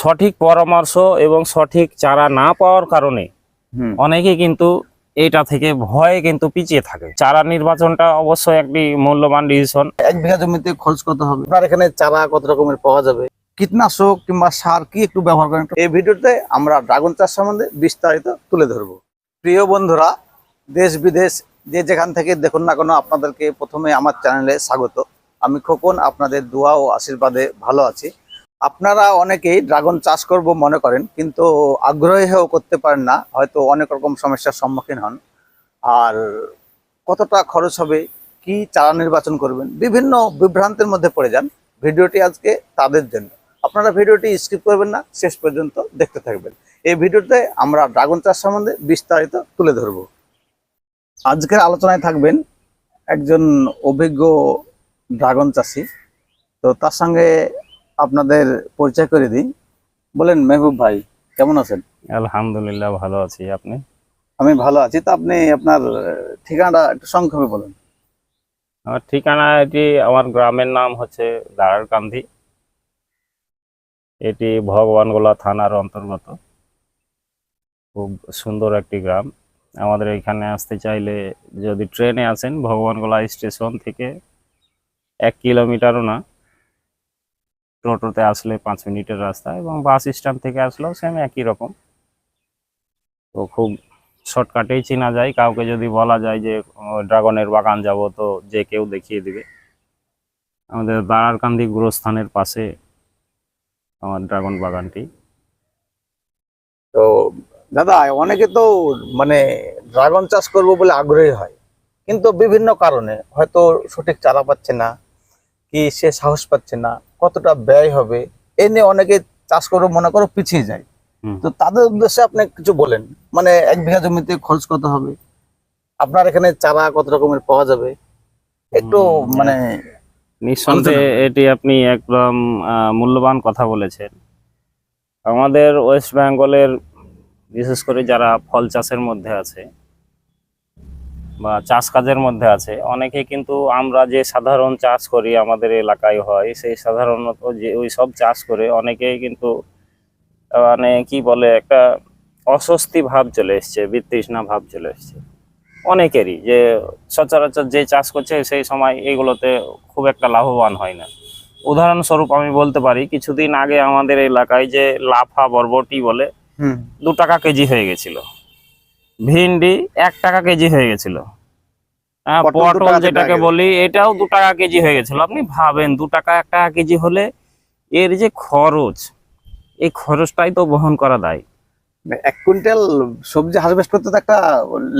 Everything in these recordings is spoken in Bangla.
সঠিক পরামর্শ এবং সঠিক চারা না পাওয়ার কারণে অনেকে কিন্তু এটা থেকে ভয়ে কিন্তু পিছিয়ে থাকে। চারা নির্বাচনটা অবশ্যই একটি মূল্যবান ডিসিশন এক বিঘা জমিতে খরচ কত হবে? আপনার এখানে চারা কত রকমের পাওয়া যাবে? কীটনাশক কিংবা সার কি একটু ব্যবহার করেন? এই ভিডিওতে আমরা ড্রাগন চাষ সম্বন্ধে বিস্তারিত তুলে ধরবো। প্রিয় বন্ধুরা দেশ বিদেশ যে যেখান থেকে দেখুন না কেন আপনাদেরকে প্রথমে আমার চ্যানেলে স্বাগত। আমি খোকন আপনাদের দোয়া ও আশীর্বাদে ভালো আছি। আপনারা অনেকেই ড্রাগন চাষ করব মনে করেন, কিন্তু আগ্রহী হয়েও করতে পারেন না, হয়তো অনেক রকম সমস্যার সম্মুখীন হন। আর কতটা খরচ হবে, কি চারা নির্বাচন করবেন, বিভিন্ন বিভ্রান্তের মধ্যে পড়ে যান ভিডিওটি আজকে তাদের জন্য। আপনারা ভিডিওটি স্কিপ করবেন না, শেষ পর্যন্ত দেখতে থাকবেন। এই ভিডিওতে আমরা ড্রাগন চাষ সম্বন্ধে বিস্তারিত তুলে ধরব। আজকের আলোচনায় থাকবেন একজন অভিজ্ঞ ড্রাগন চাষি। তো তার সঙ্গে আপনাদের পরিচয় করে দিই। বলেন মেহবুব ভাই কেমন আছেন? আলহামদুলিল্লাহ ভালো আছি। আপনি? আমি ভালো আছি। তো আপনি আপনার ঠিকানাটা একটু সংক্ষেপে বলেন। আমার ঠিকানা এটি আমার গ্রামের নাম হচ্ছে দাঁড়ারকান্দি এটি ভগবানগোলা থানার অন্তর্গত। খুব সুন্দর একটি গ্রাম। আমাদের এখানে আসতে চাইলে যদি ট্রেনে আসেন ভগবানগোলা স্টেশন থেকে এক কিলোমিটারও না। টোটোতে আসলে পাঁচ মিনিটের রাস্তা এবং বাস স্ট্যান্ড থেকে আসলেও সেম একই রকম। তো খুব শর্টকাটেই চেনা যায়। কাউকে যদি বলা যায় যে ড্রাগনের বাগান যাব তো যে কেউ দেখিয়ে দিবে। আমাদের দাঁড়ারকান্দি গুরুস্থানের পাশে আমার ড্রাগন বাগানটি। তো, দাদা, অনেকে তো মানে ড্রাগন চাষ করব বলে আগ্রহী হয়। কিন্তু বিভিন্ন কারণে হয়তো সঠিক চারা পাচ্ছে না, কি সে সাহস পাচ্ছে না। কতটা ব্যয় হবে এ নিয়ে অনেকে চাষ করব মনে করো পিছিয়ে যায়। তো তাদের উদ্দেশ্যে আপনি কিছু বলেন মানে এক বিঘা জমিতে খরচ কত হবে? আপনার এখানে চারা কত রকমের পাওয়া যাবে? একটু মানে নিঃসন্দেহে এটি আপনি একদম মূল্যবান কথা বলেছেন। আমাদের ওয়েস্ট বেঙ্গলের বিশেষ করে যারা ফল চাষের মধ্যে আছে বা চাষ কাজের মধ্যে আছে। অনেকে কিন্তু আমরা যে সাধারণ চাষ করি আমাদের এলাকায় হয় সেই সাধারণত যে ওই সব চাষ করে অনেকেই কিন্তু মানে কি বলে একটা অস্বস্তি ভাব চলে এসছে বিতৃষ্ণা ভাব চলে এসছে। অনেকেরই যে সচরাচর যে চাষ করছে সেই সময় এগুলোতে খুব একটা লাভবান হয় না। উদাহরণস্বরূপ আমি বলতে পারি কিছুদিন আগে আমাদের এলাকায় যে লাফা বরবটি বলে দু টাকা কেজি হয়ে গেছিল। ভিন্ডি এক টাকা কেজি হয়ে গেছিল। হ্যাঁ, পটল যেটাকে বলি এটাও দু টাকা কেজি হয়ে গেছিল। আপনি ভাবেন দু টাকা এক টাকা কেজি হলে এর যে খরচ এই খরচটাই তো বহন করা দায়। এক কুইন্টাল সবজি হারভেস্ট করতে তো একটা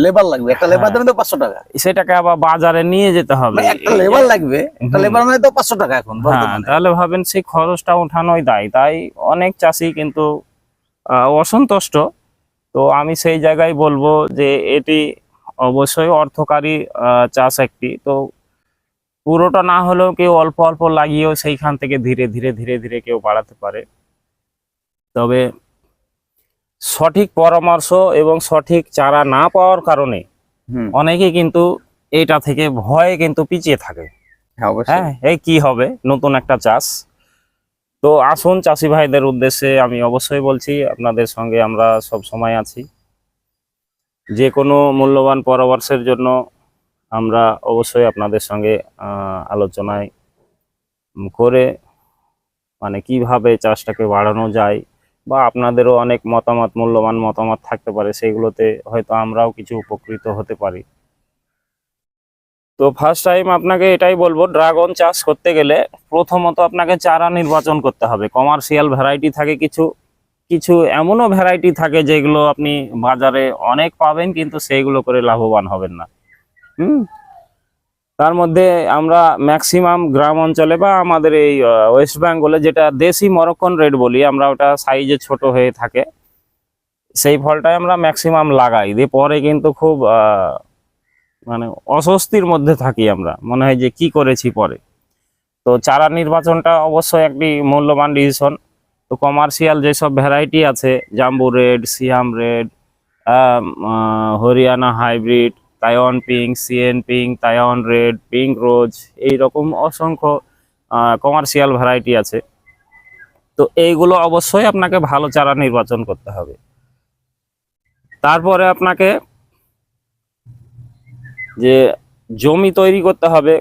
লেবার লাগবে। একটা লেবার হ্যাঁ। তো পাঁচশো টাকা। সেটাকে আবার বাজারে নিয়ে যেতে হবে। মানে একটা লেবার লাগবে একটা লেবার মানে তো পাঁচশো টাকা এখন হ্যাঁ তাহলে ভাবেন সেই খরচটা ওঠানোই দায়। তাই অনেক চাষি কিন্তু অসন্তুষ্ট। তো আমি সেই জায়গায় বলব যে এটি অবশ্যই অর্থকারী আহ, চাষ একটি। তো পুরোটা না হলেও কেউ অল্প অল্প লাগিয়েও সেইখান থেকে ধীরে ধীরে ধীরে ধীরে কেউ বাড়াতে পারে। তবে সঠিক পরামর্শ এবং সঠিক চারা না পাওয়ার কারণে অনেকে কিন্তু এটা থেকে ভয়ে কিন্তু পিছিয়ে থাকে। হ্যাঁ হ্যাঁ এই কি হবে? নতুন একটা চাষ। তো আসুন চাষি ভাইদের উদ্দেশ্যে আমি অবশ্যই বলছি, আপনাদের সঙ্গে আমরা সব সময় আছি। যে কোনো মূল্যবান পরামর্শের জন্য আমরা অবশ্যই আপনাদের সঙ্গে আলোচনায় করে মানে কীভাবে চাষটাকে বাড়ানো যায় বা আপনাদেরও অনেক মতামত, মূল্যবান মতামত থাকতে পারে, সেগুলোতে হয়তো আমরাও কিছু উপকৃত হতে পারি। তো ফার্স্ট টাইম আপনাকে এটাই বলব ড্রাগন চাষ করতে গেলে প্রথমত আপনাকে চারা নির্বাচন করতে হবে। কমার্শিয়াল ভ্যারাইটি থাকে কিছু কিছু এমনও ভ্যারাইটি থাকে যেগুলো আপনি বাজারে অনেক পাবেন কিন্তু সেইগুলো করে লাভবান হবেন না। হুম? তার মধ্যে আমরা ম্যাক্সিমাম গ্রাম অঞ্চলে বা আমাদের এই ওয়েস্ট বেঙ্গলে যেটা দেশি মরক্কন রেড বলি, আমরা ওটা সাইজে ছোট হয়ে থাকে। সেই ফলটাই আমরা ম্যাক্সিমাম লাগাই। দিয়ে পরে কিন্তু খুব মানে অস্বস্তির মধ্যে থাকি আমরা। মনে হয় যে কি করেছি পরে। তো চারা নির্বাচনটা অবশ্যই একটি মূল্যবান ডিসিশন তো কমার্শিয়াল যেসব ভ্যারাইটি আছে, jumbo red, Siam red Haryana hybrid, Taiwan pink, C N pink, Taiwan red, pink rose এই রকম অসংখ্য কমার্শিয়াল ভ্যারাইটি আছে। তো এইগুলো অবশ্যই আপনাকে ভালো চারা নির্বাচন করতে হবে। তারপরে আপনাকে যে জমি তৈরি করতে হবে।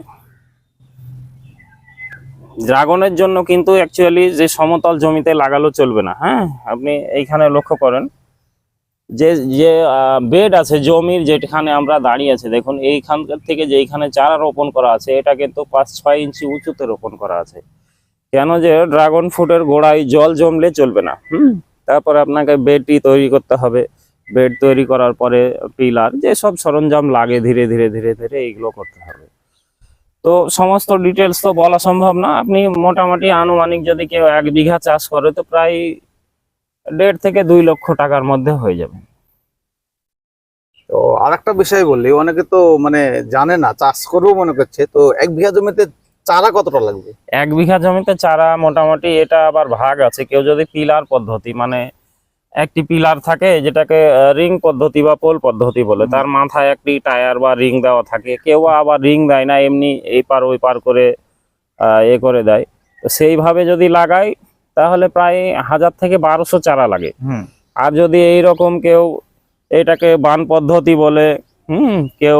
ড্রাগনের জন্য কিন্তু অ্যাকচুয়ালি যে সমতল জমিতে লাগালো চলবে না হ্যাঁ? আপনি এইখানে লক্ষ্য করেন। যে যে বেড আছে, জমির যেখানে আমরা দাঁড়িয়ে আছি, দেখুন এইখানকার থেকে যে এইখানে চারা রোপণ করা আছে, এটা কিন্তু পাঁচ, ছয় ইঞ্চি উঁচুতে রোপণ করা আছে। কেন যে ড্রাগন ফ্রুটের গোড়ায় জল জমলে চলবে না, হুম? তারপরে আপনাকে বেডটি তৈরি করতে হবে। বেড তৈরি করার পরে পিলার যে সব সরঞ্জাম লাগে ধীরে ধীরে ধীরে ধীরে এইগুলো করতে হবে। তো সমস্ত ডিটেলস তো বলা সম্ভব না। আপনি মোটামুটি আনুমানিক যদি কেউ এক বিঘা চাষ করে তো প্রায় দেড় থেকে দুই লক্ষ টাকার মধ্যে হয়ে যাবে। তো আর একটা বিষয় বললি অনেকে তো মানে জানে না চাষ করব মনে করছে তো এক বিঘা জমিতে চারা কতটা লাগবে? এক বিঘা জমিতে চারা মোটামুটি এটা আবার ভাগ আছে। কেউ যদি পিলার পদ্ধতি মানে একটি পিলার থাকে যেটাকে রিং পদ্ধতি বা পোল পদ্ধতি বলে। তার মাথায় একটি টায়ার বা রিং দেওয়া থাকে। কেউ আবার রিং দেয় না এমনি এই পার ওই পার করে এ করে দেয়। তো সেইভাবে যদি লাগাই তাহলে প্রায় হাজার থেকে বারোশো চারা লাগে। আর যদি এই রকম কেউ এটাকে বান পদ্ধতি বলে হুম কেউ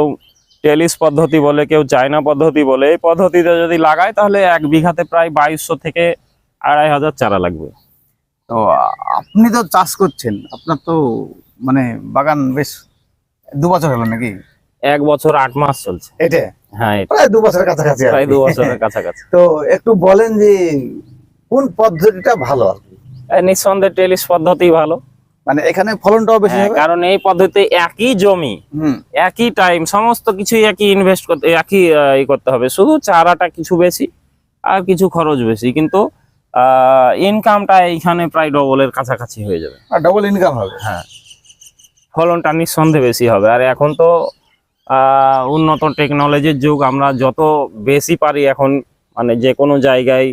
টেলিস পদ্ধতি বলে কেউ চায়না পদ্ধতি বলে এই পদ্ধতিতে যদি লাগায় তাহলে এক বিঘাতে প্রায় বাইশশো থেকে আড়াই হাজার চারা লাগবে। তো আপনি তো চাষ করছেন। আপনার তো মানে বাগান বেশ দু বছর হলো নাকি? এক বছর আট মাস চলছে। এটা? হ্যাঁ প্রায় দু বছরের কাছাকাছি প্রায় দু বছরের কাছাকাছি। তো একটু বলেন যে কোন পদ্ধতিটা ভালো আর কি? নিঃসন্দেহে টেলিস পদ্ধতি ভালো। মানে এখানে ফলনটাও বেশি হ্যাঁ, হবে? কারণ এই পদ্ধতিতে একই জমি একই টাইম সমস্ত কিছুই একই ইনভেস্ট করতে একই ই করতে হবে। শুধু চারাটা কিছু বেশি আর কিছু খরচ বেশি। কিন্তু ইনকামটা এইখানে প্রায় ডবলের কাছাকাছি হয়ে যাবে। আর ডবল ইনকাম হবে। হ্যাঁ। ফলনটা নিঃসন্দেহে বেশি হবে। আর এখন তো উন্নত টেকনোলজির যুগ আমরা যত বেশি পারি এখন মানে যে কোনো জায়গায়।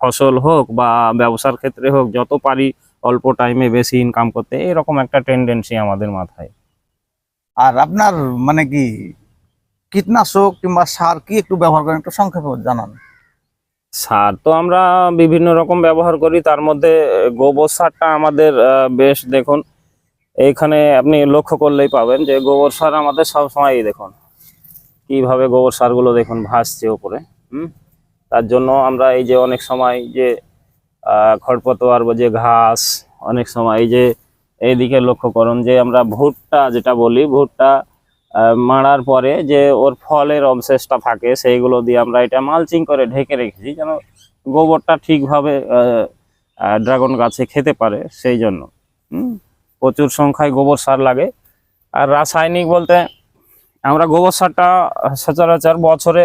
ফসল হোক বা ব্যবসার ক্ষেত্রে হোক যত পারি অল্প টাইমে বেশি ইনকাম করতে এরকম একটা টেন্ডেন্সি আমাদের মাথায়। আর আপনার মানে কি কীটনাশক কিংবা সার কি একটু ব্যবহার করেন? একটু সংক্ষেপে জানান। সার তো আমরা বিভিন্ন রকম ব্যবহার করি, তার মধ্যে গোবর সারটা আমাদের বেশ দেখুন, এইখানে আপনি লক্ষ্য করলেই পাবেন যে গোবর সার আমাদের সবসময়ই দেখুন, কীভাবে গোবর সারগুলো দেখুন ভাসছে ওপরে হুম? তার জন্য আমরা এই যে অনেক সময় যে খড়পতোয়ার বা যে ঘাস, অনেক সময় এই যে, এইদিকে লক্ষ্য করুন যে আমরা ভুট্টা যেটা বলি, ভুট্টা মারার পরে যে ওর ফলের অবশেষটা থাকে সেইগুলো দিয়ে আমরা এটা মালচিং করে ঢেকে রেখেছি যেন গোবরটা ঠিকভাবে ড্রাগন গাছে খেতে পারে সেই জন্য। হুম, প্রচুর সংখ্যায় গোবর সার লাগে। আর রাসায়নিক বলতে আমরা গোবর সারটা সচরাচর বছরে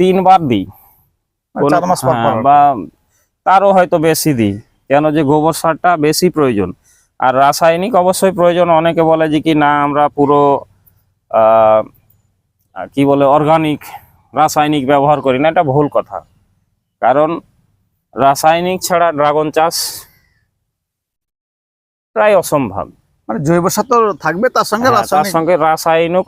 তিনবার দিই। পর হ্যাঁ, বা তারও হয়তো বেশি দিই কেন যে গোবর সারটা বেশি প্রয়োজন। আর রাসায়নিক অবশ্যই প্রয়োজন অনেকে বলে যে কি না আমরা পুরো কি বলে অর্গানিক রাসায়নিক ব্যবহার করি না এটা ভুল কথা। কারণ রাসায়নিক ছাড়া ড্রাগন চাষ প্রায় অসম্ভব। মানে জৈব সার তো থাকবে তার সঙ্গে হ্যাঁ, তার রাসায়নিক সঙ্গে রাসায়নিক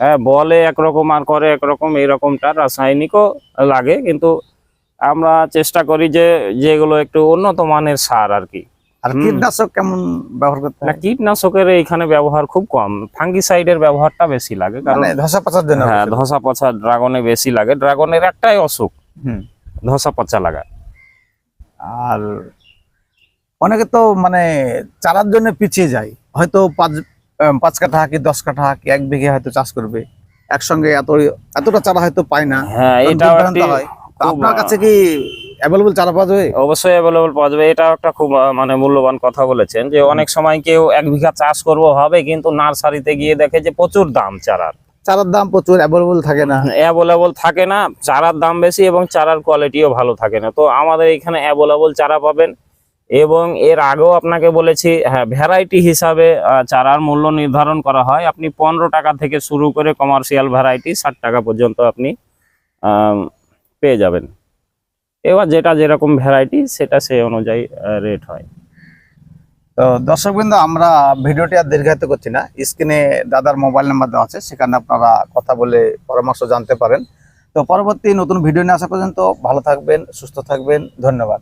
হ্যাঁ বলে একরকম আর করে একরকম এইরকমটা রাসায়নিকও লাগে কিন্তু আমরা চেষ্টা করি যে যেগুলো একটু উন্নত মানের সার আর কি। আর কীটনাশক কেমন ব্যবহার করতে না কীটনাশকের এইখানে ব্যবহার খুব কম। ফাঙ্গিসাইডের ব্যবহারটা বেশি লাগে কারণ মানে ধসা পাচার জন্য হ্যাঁ ধসা পচা ড্রাগনে বেশি লাগে। ড্রাগনের একটাই অসুখ ধসা পচা লাগা। আর অনেকে তো মানে চারার জন্য পিছিয়ে যায়। হয়তো পাঁচ পাঁচ কাঠা কি দশ কাঠা কি এক বিঘে হয়তো চাষ করবে। একসঙ্গে এত এতটা চারা হয়তো পায় না। হ্যাঁ হয়। আপনার কাছে কি অ্যাভেলেবল চারা পাওয়া যাবে? অবশ্যই অ্যাভেলেবল পাওয়া যাবে। এটা একটা খুব মানে মূল্যবান কথা বলেছেন যে অনেক সময় কেউ এক বিঘা চাষ করব হবে কিন্তু নার্সারিতে গিয়ে দেখে যে প্রচুর দাম চারার। চারার দাম প্রচুর অ্যাভেলেবল থাকে না। অ্যাভেলেবল থাকে না চারার দাম বেশি এবং চারার কোয়ালিটিও ভালো থাকে না। তো আমাদের এখানে অ্যাভেলেবল চারা পাবেন এবং এর আগেও আপনাকে বলেছি হ্যাঁ ভ্যারাইটি হিসাবে চারার মূল্য নির্ধারণ করা হয়। আপনি পনেরো টাকা থেকে শুরু করে কমার্শিয়াল ভ্যারাইটি ষাট টাকা পর্যন্ত আপনি পেয়ে যাবেন। এবার যেটা যেরকম ভ্যারাইটি সেটা সেই অনুযায়ী রেট হয়। তো দর্শক বিন্দু আমরা ভিডিওটি আর দীর্ঘায়িত করছি না। স্ক্রিনে দাদার মোবাইল নাম্বার দেওয়া আছে, সেখানে আপনারা কথা বলে পরামর্শ জানতে পারেন। তো পরবর্তী নতুন ভিডিও নিয়ে আসা পর্যন্ত ভালো থাকবেন, সুস্থ থাকবেন, ধন্যবাদ।